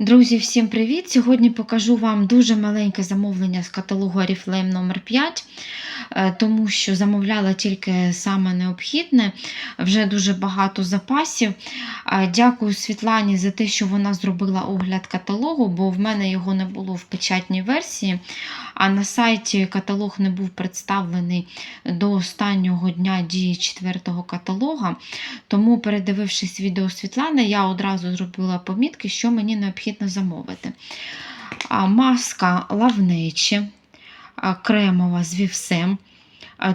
Друзі, всім привіт! Сьогодні покажу вам дуже маленьке замовлення з каталогу Oriflame номер 5 е, тому що замовляла тільки саме необхідне, вже дуже багато запасів. Е, Дякую Світлані за те, що вона зробила огляд каталогу, бо в мене його не було в печатній версії, а на сайті каталог не був представлений до останнього дня дії четвертого каталога. Тому, передивившись відео Світлани, я одразу зробила помітки, що мені необхідно замовити. Маска лавнечі, кремова з вівсем.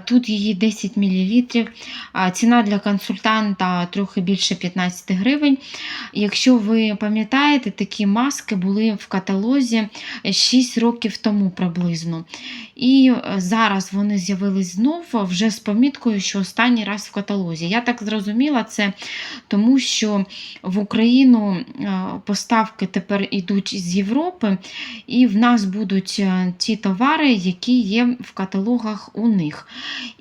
Тут її 10 мл. Ціна для консультанта трохи більше 15 гривень. Якщо ви пам'ятаєте, такі маски були в каталозі 6 років тому приблизно. І е, зараз вони з'явились знов вже з поміткою, що останній раз в каталозі. Я так зрозуміла це, тому що в Україну е, поставки тепер йдуть з Європи, і в нас будуть е, ті товари, які є в каталогах у них.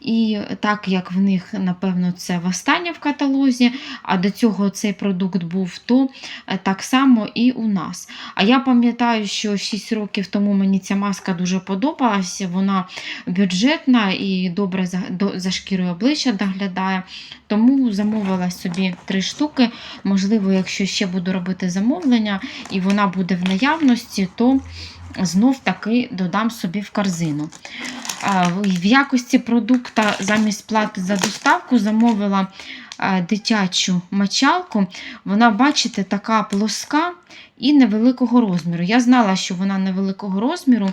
І так як в них, напевно, це востаннє в каталозі, а до цього цей продукт був, то е, так само і у нас. А я пам'ятаю, що 6 років тому мені ця маска дуже подобалася, вона бюджетна і добре за, до, за шкірою обличчя доглядає. Тому замовила собі три штуки. Можливо, якщо ще буду робити замовлення і вона буде в наявності, то знов таки додам собі в корзину. В якості продукта замість плати за доставку замовила дитячу мочалку. Вона, бачите, така плоска і невеликого розміру. Я знала, що вона невеликого розміру,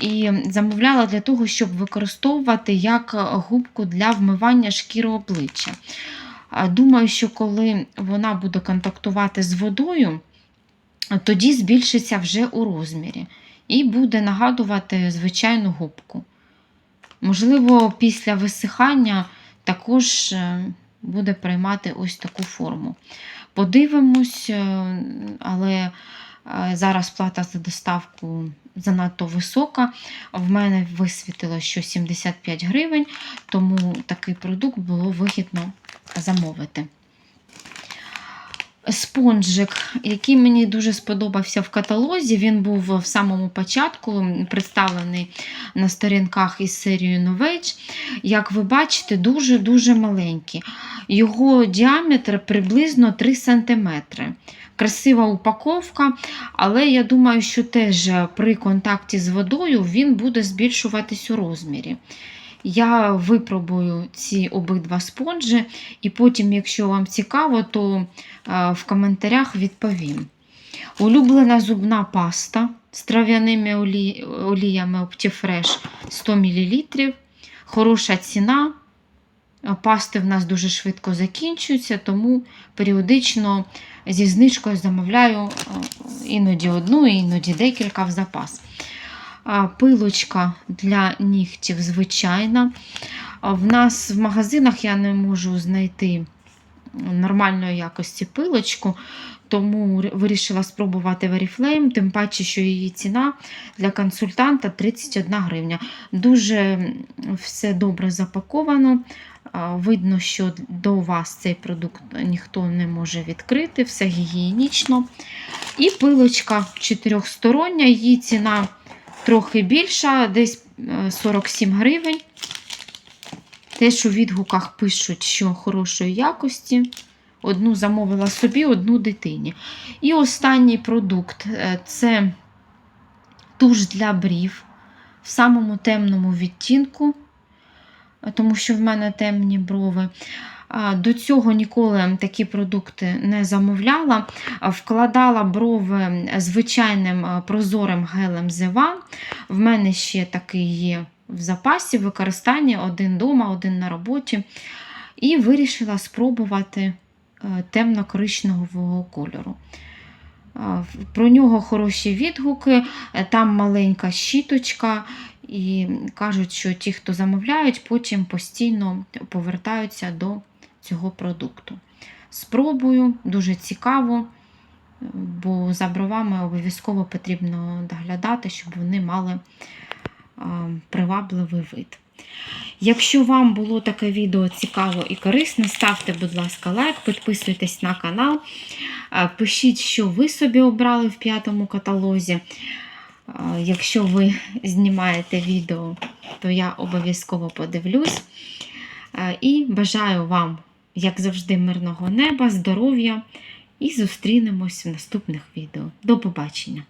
і замовляла для того, щоб використовувати як губку для вмивання шкіри обличчя. Думаю, що коли вона буде контактувати з водою, тоді збільшиться вже у розмірі і буде нагадувати звичайну губку. Можливо, після висихання також е, буде приймати ось таку форму. Подивимось, е, але е, зараз плата за доставку занадто висока. В мене висвітило, що 75 гривень, тому такий продукт було вигідно замовити. Спонжик, який мені дуже сподобався в каталозі, він був в самому початку представлений на сторінках із серією Novage. Як ви бачите, дуже-дуже маленький. Його діаметр приблизно 3 см. Красива упаковка, але я думаю, що теж при контакті з водою він буде збільшуватись у розмірі. Я випробую ці обидва спонжі, і потім, якщо вам цікаво, то в коментарях відповім. Улюблена зубна паста з трав'яними олі... оліями Optifresh 100 мл. Хороша ціна. Пасти в нас дуже швидко закінчуються, тому періодично зі знижкою замовляю іноді одну, іноді декілька в запас. Пилочка для нігтів звичайна. В нас в магазинах я не можу знайти нормальної якості пилочку, тому вирішила спробувати Veriflame, тим паче, що її ціна для консультанта 31 гривня. Дуже все добре запаковано. Видно, що до вас цей продукт ніхто не може відкрити, все гігієнічно. І пилочка чотирьохстороння, її ціна трохи більша, десь 47 гривень. Теж у відгуках пишуть, що хорошої якості. Одну замовила собі, одну дитині. І останній продукт е, це туш для брів в самому темному відтінку, тому що в мене темні брови. До цього ніколи такі продукти не замовляла. Вкладала брови звичайним прозорим гелем Зева. В мене ще такий є в запасі використання один вдома, один на роботі. І вирішила спробувати темно-коричневого кольору. Про нього хороші відгуки, там маленька щіточка, і кажуть, що ті, хто замовляють, потім постійно повертаються до цього продукту. Спробую, дуже цікаво, бо за бровами обов'язково потрібно доглядати, щоб вони мали привабливий вид. Якщо вам було таке відео цікаво і корисне, ставте, будь ласка, лайк, підписуйтесь на канал, пишіть, що ви собі обрали в п'ятому каталозі. Якщо ви знімаєте відео, то я обов'язково подивлюсь. І бажаю вам, як завжди, мирного неба, здоров'я і зустрінемось в наступних відео. До побачення!